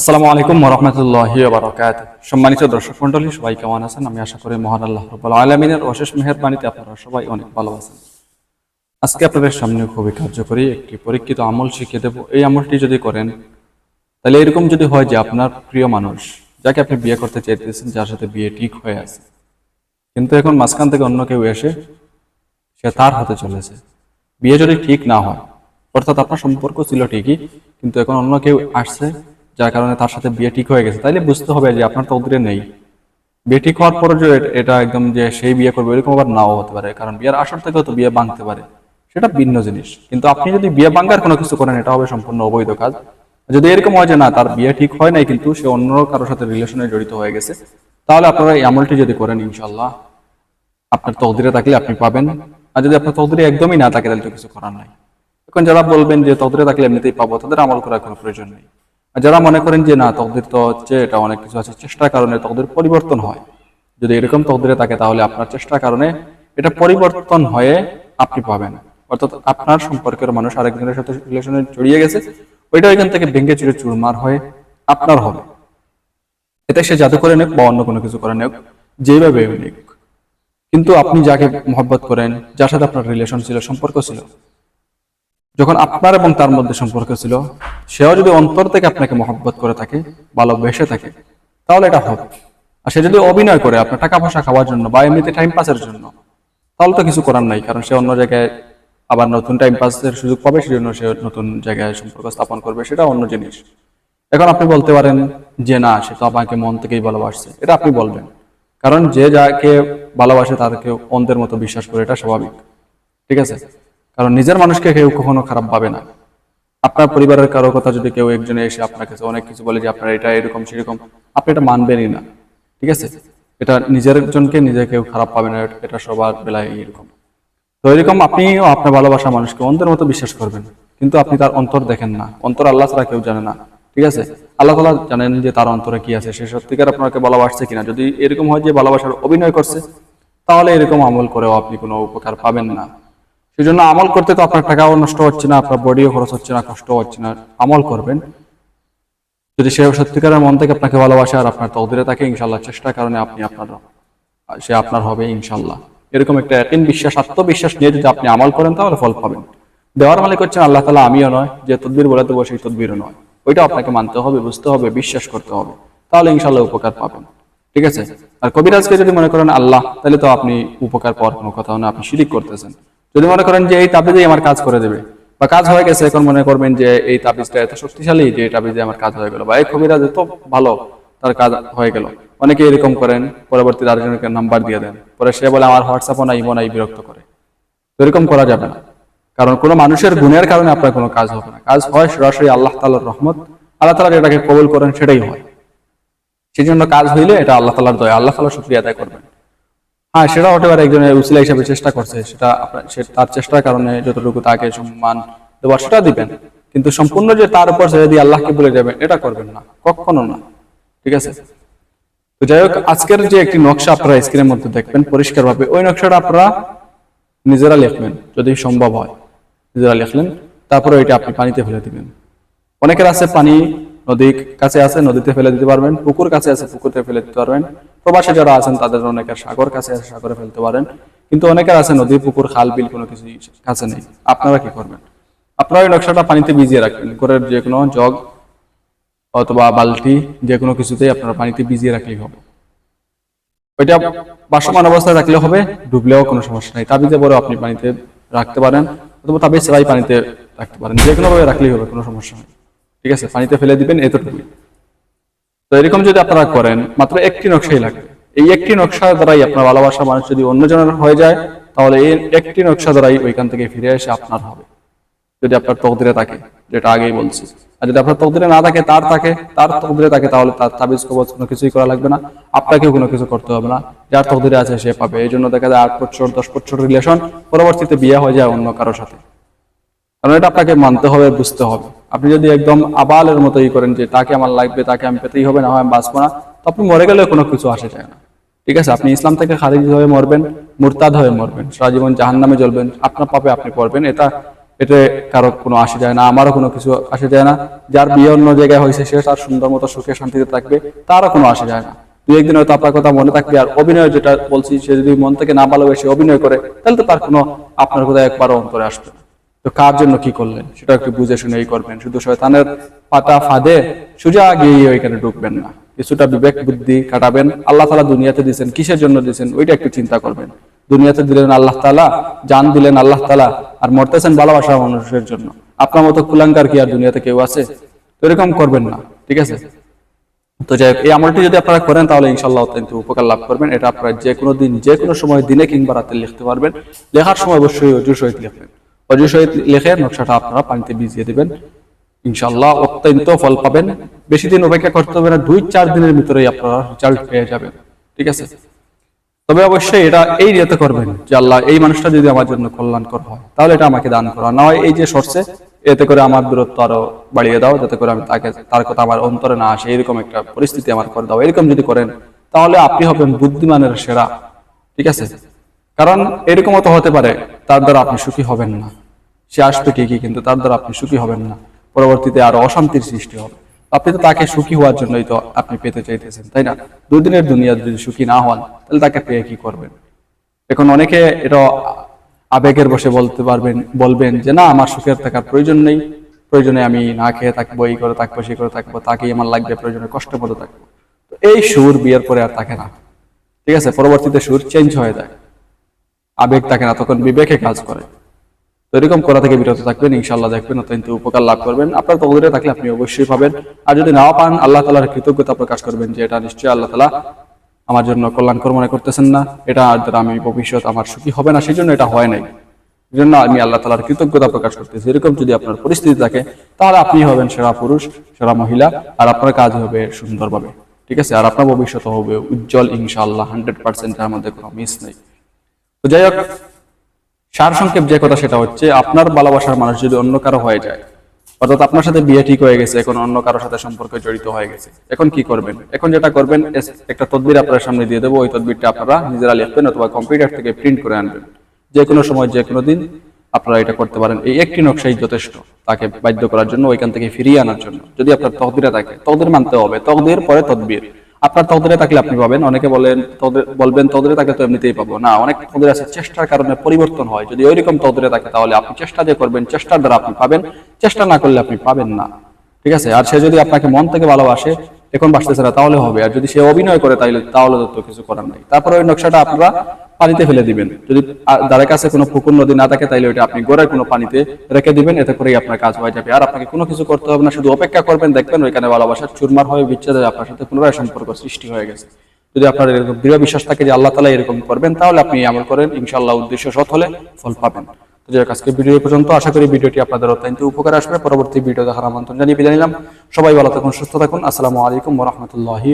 আসসালামু আলাইকুম রহমতুল্লাহ বারকাত সম্মানিত দর্শক মন্ডলী সবাই কেমন আছেন? আমি আশা করি মহান আল্লাহ রব্বুল আলমিনের অশেষ মেহরবানিতে আপনারা সবাই অনেক ভালো আছেন। আজকে আপনাদের সামনে খুবই কার্যকরী একটি পরীক্ষিত আমল শিখিয়ে দেব। এই আমলটি যদি করেন, তাহলে এরকম যদি হয় যে আপনার প্রিয় মানুষ, যাকে আপনি বিয়ে করতে চাইতেছেন, যার সাথে বিয়ে ঠিক হয়ে আছে, কিন্তু এখন মাঝখান থেকে অন্য কেউ এসে সে তার হাতে চলেছে। বিয়ে যদি ঠিক না হয়, অর্থাৎ আপনার সম্পর্ক ছিল ঠিকই, কিন্তু এখন অন্য কেউ আসছে যার কারণে তার সাথে বিয়ে ঠিক হয়ে গেছে। তাইলে বুঝতে হবে যে আপনার তকদিরে নেই। বিয়ে ঠিক হওয়ার পরে যে এটা একদম যে সেই বিয়ে করবে এরকম আবার নাও হতে পারে। কারণ বিয়ের আসর থেকেও তো বিয়ে ভাঙতে পারে। সেটা ভিন্ন জিনিস। কিন্তু আপনি যদি বিয়ে ভাঙ্গার কোনো কিছু করেন, এটা হবে সম্পূর্ণ অবৈধ কাজ। যদি এরকম হয় যে না, তার বিয়ে ঠিক হয় নাই কিন্তু সে অন্য কারোর সাথে রিলেশনে জড়িত হয়ে গেছে, তাহলে আপনারা এই আমলটি যদি করেন ইনশাল্লাহ আপনার তকদিরে থাকলে আপনি পাবেন। আর যদি আপনার তকদিরে একদমই না থাকে, তাহলে তো কিছু করার নাই। এখন যারা বলবেন যে তকদিরে থাকলে এমনিতেই পাবো, তাদের আমল করার কোনো প্রয়োজন নেই। যারা মনে করেন যে না, তকদির তো হচ্ছে, এটা অনেক কিছু আছে, চেষ্টার কারণে তকদির পরিবর্তন হয়। যদি এরকম তকদিরে থাকে, তাহলে আপনার চেষ্টার কারণে এটা পরিবর্তন হয়ে আপনি পাবেন। অর্থাৎ আপনার সম্পর্কের মানুষ আরেকজনের সাথে রিলেশনে জড়িয়ে গেছে, ওইটা ওইখান থেকে ভেঙে চুরে চুরমার হয়ে আপনার হবে। এতে সে জাদু করে নেক বা অন্য কোনো কিছু করে নেক যেভাবে কিন্তু আপনি যাকে মহব্বত করেন, যার সাথে আপনার রিলেশন ছিল, সম্পর্ক ছিল যখন আপনার এবং তার মধ্যে সম্পর্ক ছিল, সেও যদি অন্তর থেকে আপনাকে মহব্বত করে থাকে, ভালোবেসে থাকে, তাহলে এটা হবে। আর সে যদি অভিনয় করে আপনার টাকা পয়সা খাওয়ার জন্য বা এমনিতে টাইম পাসের জন্য, তাহলে তো কিছু করার নাই, কারণ সে অন্য জায়গায় আবার নতুন টাইম পাসের সুযোগ পাবে, সেজন্য সে নতুন জায়গায় সম্পর্ক স্থাপন করবে, সেটা অন্য জিনিস। এখন আপনি বলতে পারেন যে, না, সে তো আমাকে মন থেকেই ভালোবাসছে। এটা আপনি বলবেন। কারণ যে যাকে ভালোবাসে তাদেরকে অন্ধের মতো বিশ্বাস করে, এটা স্বাভাবিক। ঠিক আছে? কারণ নিজের মানুষকে কেউ কখনো খারাপ ভাবে না। আপনার পরিবারের কারও কথা যদি কেউ একজনে এসে আপনার কাছে অনেক কিছু বলে যে, আপনার এটা এরকম, সেরকম, আপনি এটা মানবেনই না। ঠিক আছে? এটা নিজের জনকে নিজে কেউ খারাপ পাবে না, এটা- সবার বেলায় এরকম। তো এরকম আপনিও আপনার ভালোবাসা মানুষকে অন্তর মতো বিশ্বাস করবেন। কিন্তু আপনি তার অন্তর দেখেন না। অন্তর আল্লাহ ছাড়া কেউ জানে না। ঠিক আছে? আল্লাহ তালা জানেন যে তার অন্তরে কি আছে। সে সত্যিকার আপনাকে ভালোবাসছে কিনা। যদি এরকম হয় যে, ভালোবাসার অভিনয় করছে, তাহলে এরকম আমল করেও আপনি কোনো উপকার পাবেন না। সেজন্য আমল করতে তো আপনার টাকাও নষ্ট হচ্ছে না, আপনার বডিও খরচ হচ্ছে না, কষ্ট হচ্ছে না। আমল করবেন। যদি সে সত্যিকারের মন থেকে আপনাকে ভালোবাসে আর আপনার তকদিরে থাকে ইনশাল্লাহ চেষ্টার কারণে আপনি আপনার, সে আপনার হবে ইনশাল্লাহ এরকম একটা একদিন বিশ্বাস, আত্মবিশ্বাস নিয়ে যদি আপনি আমল করেন, তাহলে ফল পাবেন। দেওয়ার মালিক হচ্ছেন আল্লাহ তালা আমিও নয়, যে তদবির বলে দেবো সেই তদবিরও নয়। ওইটা আপনাকে মানতে হবে, বুঝতে হবে, বিশ্বাস করতে হবে। তাহলে ইনশাল্লাহ উপকার পাবেন। ঠিক আছে? আর কবিরাজকে যদি মনে করেন আল্লাহ, তাহলে তো আপনি উপকার পাওয়ার কোনো কথা না, আপনি শিরিক করতেছেন। যদি মনে করেন যে এই তাবিজেই আমার কাজ করে দেবে, বা কাজ হয়ে গেছে, এখন মনে করবেন যে এই তাবিজটা এত শক্তিশালী যে এই তাবিজে আমার কাজ হয়ে গেল, বা এই কবিরাজ এত ভালো তার কাজ হয়ে গেল। অনেকে এরকম করেন পরবর্তীতে আরেকজনকে নাম্বার দিয়ে দেন, পরে সে বলে, আমার হোয়াটসঅ্যাপও নাই, ইমো নাই, বিরক্ত করে। এরকম করা যাবে না। কারণ কোনো মানুষের গুণের কারণে আপনার কোনো কাজ হবে না। কাজ হয় সরাসরি আল্লাহ তালার রহমত, আল্লাহ তালা যেটাকে কবুল করেন সেটাই হয়। সেই জন্য কাজ হইলে এটা আল্লাহ তালার দয়া, আল্লাহ তালা শুক্রিয়া আদায় করবেন। হ্যাঁ সেটা হতে পারে, একজনের উসিলা হিসাবে চেষ্টা করছে, সেটা তার চেষ্টার কারণে যতটুকু তাকে সম্মান দেওয়ার সেটা দিবেন। কিন্তু সম্পূর্ণ যে তার উপর দিয়ে আল্লাহকে বলে যাবেন, এটা করবেন না, কখনো না, ঠিক আছে? তো যাই হোক, আজকের যে একটি নকশা আপনারা স্ক্রিনের মধ্যে দেখবেন, পরিষ্কারভাবে, ওই নকশাটা আপনারা নিজেরা লিখবেন, যদি সম্ভব হয়, নিজেরা লিখলেন, তারপরে ওইটা আপনি পানিতে ফেলে দিবেন। অনেকের আছে পানি নদী কাছে আছে, নদীতে ফেলে দিতে পারবেন, পুকুর কাছে আছে পুকুরে ফেলে দিতে পারবেন। প্রবাসে যারা আছেন, তাদের অনেকের সাগর কাছে আছে, সাগরে ফেলতে পারেন। কিন্তু অনেকের আছে নদী, পুকুর, খাল, বিল কোনো কিছু কাছে নেই। আপনারা কি করবেন? আপনারা ওই নকশাটা পানিতে ভিজিয়ে রাখবেন। করে যে কোনো জগ অথবা বালতি যে কোনো কিছুতেই আপনারা পানিতে ভিজিয়ে রাখলেই হবে। ওইটা বাসমান অবস্থায় রাখলে হবে, ডুবলেও কোনো সমস্যা নেই। তাবিজে বড় আপনি পানিতে রাখতে পারেন, অথবা তাবিজ ছাড়াই পানিতে রাখতে পারেন। যে কোনো ভাবে রাখলেই হবে, কোনো সমস্যা নেই। ঠিক আছে, পানিতে ফেলে দিবেন এতটুকুই তো এরকম যদি আপনারা করেন, মাত্র একটি নকশাই লাগে। এই একটি নকশা দ্বারাই আপনার ভালোবাসা মানুষ যদি অন্যজনের হয়ে যায়, তাহলে এই একটি নকশা দ্বারাই ওইখান থেকে ফিরে এসে আপনার হবে। যদি আপনার তকদিরে থাকে, যেটা আগেই বলছি। আর যদি আপনার তকদিরে না থাকে, তার থাকে, তার তকদিরে থাকে, তাহলে তার তাবিজ কবচ কোনো কিছুই করা লাগবে না। আপনাকেও কোনো কিছু করতে হবে না। যার তকদিরে আছে, সে পাবে। এই জন্য দেখা যায় আট বছর, দশ বছর রিলেশন পরবর্তীতে বিয়ে হয়ে যায় অন্য কারোর সাথে। কারণ এটা আপনাকে মানতে হবে, বুঝতে হবে। আপনি যদি একদম আবালের মতো ই করেন যে তাকে আমার লাগবে, তাকে আমি পেতেই হবে, না হয় আমি বাঁচবো না, তো আপনি মরে গেলে কোনো কিছু আসে যায় না। ঠিক আছে, আপনি ইসলাম থেকে খারিজ হয়ে মরবেন, মুরতাদ হয়ে মরবেন সারা জীবন জাহান নামে জ্বলবেন, আপনার পাপে আপনি পড়বেন, এটা, এতে কারও কোনো আসে যায় না, আমারও কোনো কিছু আসে যায় না, যার বিয়ে অন্য জায়গায় হয়েছে, সে তার সুন্দর মতো সুখে শান্তিতে থাকবে, তারও কোনো আসে যায় না। দু একদিন হয়তো আপনার কথা মনে থাকবে, আর অভিনয় যেটা বলছি, সে যদি মন থেকে না ভালোবেসে অভিনয় করে, তাহলে তো তার কোনো আপনার কোথায় একবারও অন্তরে আসবে না। তো কার জন্য কি করলেন? সেটা একটু বুঝে শুনেই করবেন। শুধু শয়তানের পাতা ফাঁদে সোজা গিয়ে ওইখানে ঢুকবেন না। কিছুটা বিবেক, বুদ্ধি কাটাবেন আল্লাহ তালা দুনিয়াতে দিয়েছেন কিসের জন্য দিয়েছেন ওইটা একটু চিন্তা করবেন। দুনিয়াতে দিলেন আল্লাহ তালা, জান দিলেন আল্লাহ তালা, আর মরতেছেন ভালোবাসা মানুষের জন্য। আপনার মতো কুলাঙ্কার কি আর দুনিয়াতে কেউ আছে? তো এরকম করবেন না, ঠিক আছে? তো যাই এই আমলটি যদি আপনারা করেন, তাহলে ইনশাল্লাহ অত্যন্ত উপকার লাভ করবেন। এটা আপনারা যে কোনো দিন যে কোনো সময় দিনে কিংবা রাতে লিখতে পারবেন। লেখার সময় অবশ্যই অজুর সহিত লিখবেন। অজুর সহিত নকশাটা আপনারা পানিতে ভিজিয়ে দিবেন। ইনশাল্লাহ অত্যন্ত ফল পাবেন। বেশি দিন অপেক্ষা করতে হবে না, দুই চার দিনের ভিতরেই আপনারা রেজাল্ট পেয়ে যাবেন। ঠিক আছে? তবে অবশ্যই এটা এই নিয়তে করবেন যে আল্লাহ এই মানুষটা যদি আমার জন্য কল্যাণকর হয়, তাহলে এটা আমাকে দান করা। না হয় এই যে সরছে এতে করে আমার দূরত্ব আরও বাড়িয়ে দাও, যাতে করে আমি তাকে, তার কথা আমার অন্তরে না আসে, এরকম একটা পরিস্থিতি আমার করে দাও। এরকম যদি করেন, তাহলে আপনি হবেন বুদ্ধিমানের সেরা। ঠিক আছে? কারণ এরকমও তো হতে পারে তার দ্বারা আপনি সুখী হবেন না। সে আসবে ঠিকই, কিন্তু তার দ্বারা আপনি সুখী হবেন না। পরবর্তীতে আরও অশান্তির সৃষ্টি হবে। আপনি তো তাকে সুখী হওয়ার জন্যই তো আপনি পেতে চাইতেছেন, তাই না? দুদিনের দুনিয়া যদি সুখী না হন, তাহলে তাকে পেয়ে কি করবেন? এখন অনেকে এটা আবেগের বসে বলতে পারবেন, বলবেন যে, না, আমার সুখের থাকার প্রয়োজন নেই। প্রয়োজনে আমি না খেয়ে থাকব, এই করে থাকব সেই করে থাকব, তাকেই আমার লাগবে, প্রয়োজনে কষ্ট মতো থাকব। এই সুর বিয়ের পরে আর থাকে না। ঠিক আছে? পরবর্তীতে সুর চেঞ্জ হয়ে যায়। আবেগ থাকে না, তখন বিবেকে কাজ করে। তো এরকম করা থেকে বিরত থাকবেন ইনশাল্লাহ দেখবেন, অত্যন্ত উপকার লাভ করবেন। আপনার তকদিরে থাকলে আপনি অবশ্যই পাবেন। আর যদি নাও পান, আল্লাহ তালার কৃতজ্ঞতা প্রকাশ করবেন যে এটা নিশ্চয়ই আল্লাহ তালা আমার জন্য কল্যাণকর মনে করতেছেন না। এটা দ্বারা আমি ভবিষ্যৎ আমার সুখী হবে না সেই জন্য এটা হয় নাই। জন্য আমি আল্লাহ তালার কৃতজ্ঞতা প্রকাশ করতেছি। এরকম যদি আপনার পরিস্থিতি থাকে, তাহলে আপনি হবেন সেরা পুরুষ, সেরা মহিলা, আর আপনার কাজ হবে সুন্দরভাবে। ঠিক আছে? আর আপনার ভবিষ্যৎ হবে উজ্জ্বল, ইনশাআল্লাহ, হান্ড্রেড পার্সেন্ট এর মধ্যে কোনো মিস নেই। তো যাই হোক, সার সংক্ষেপ যে কথা সেটা হচ্ছে, আপনার ভালোবাসার মানুষ যদি অন্য কারও হয়ে যায়, অর্থাৎ আপনার সাথে বিয়ে ঠিক হয়ে গেছে, এখন অন্য কারোর সাথে সম্পর্কে জড়িত হয়ে গেছে, এখন কি করবেন? এখন যেটা করবেন একটা তদবির আপনার সামনে দিয়ে দেবো, ওই তদবিরটা আপনারা নিজেরা লিখবেন অথবা কম্পিউটার থেকে প্রিন্ট করে আনবেন। যে কোনো সময়, যে কোনো দিন আপনারা এটা করতে পারেন। এই একটি নকশাই যথেষ্ট তাকে বাধ্য করার জন্য, ওইখান থেকে ফিরিয়ে আনার জন্য। যদি আপনার তকদিরে থাকে তকদির মানতে হবে। তকদির পরে তদবির। আপনার তদরে থাকলে আপনি পাবেন। অনেকে বলেন বলবেন তদরে থাকলে তো এমনিতেই পাবো। না, অনেক তদরে আছে, চেষ্টার কারণে পরিবর্তন হয়। যদি ওইরকম তদরে থাকে, তাহলে আপনি চেষ্টা দিয়ে করবেন, চেষ্টার দ্বারা আপনি পাবেন। চেষ্টা না করলে আপনি পাবেন না। ঠিক আছে? আর সে যদি আপনাকে মন থেকে ভালোবাসে এখন বাসতেছে না, তাহলে হবে। আর যদি সে অভিনয় করে তাহলে তাহলে তো কিছু করার নাই। তারপরে ওই নকশাটা আপনারা পানিতে ফেলে দিবেন। যদি দ্বারের কাছে কোনো পুকুর, নদী না থাকে তাহলে ওইটা আপনি গোড়ায় কোনো পানিতে রেখে দিবেন, এতে করেই আপনার কাজ হয়ে যাবে। আর আপনাকে কোনো কিছু করতে হবে না, শুধু অপেক্ষা করবেন, দেখবেন ওইখানে ভালোবাসা চুরমার হয়ে বিচ্ছেদ হয়ে আপনার সাথে পুনরায় সম্পর্ক সৃষ্টি হয়ে গেছে। যদি আপনার এরকম দৃঢ় বিশ্বাস থাকে যে আল্লাহ তালা এরকম করবেন, তাহলে আপনি আমল করেন ইনশাল্লাহ উদ্দেশ্য সৎ হলে ফল পাবেন। তো আজকে ভিডিও পর্যন্ত। আশা করি ভিডিওটি আপনাদের অত্যন্ত উপকার আসবে। পরবর্তী ভিডিও দেখার আমন্ত্রণ জানিয়ে বিদায় নিলাম। সবাই ভালো থাকুন, সুস্থ থাকুন। আসসালামু আলাইকুম রহমতুল্লাহি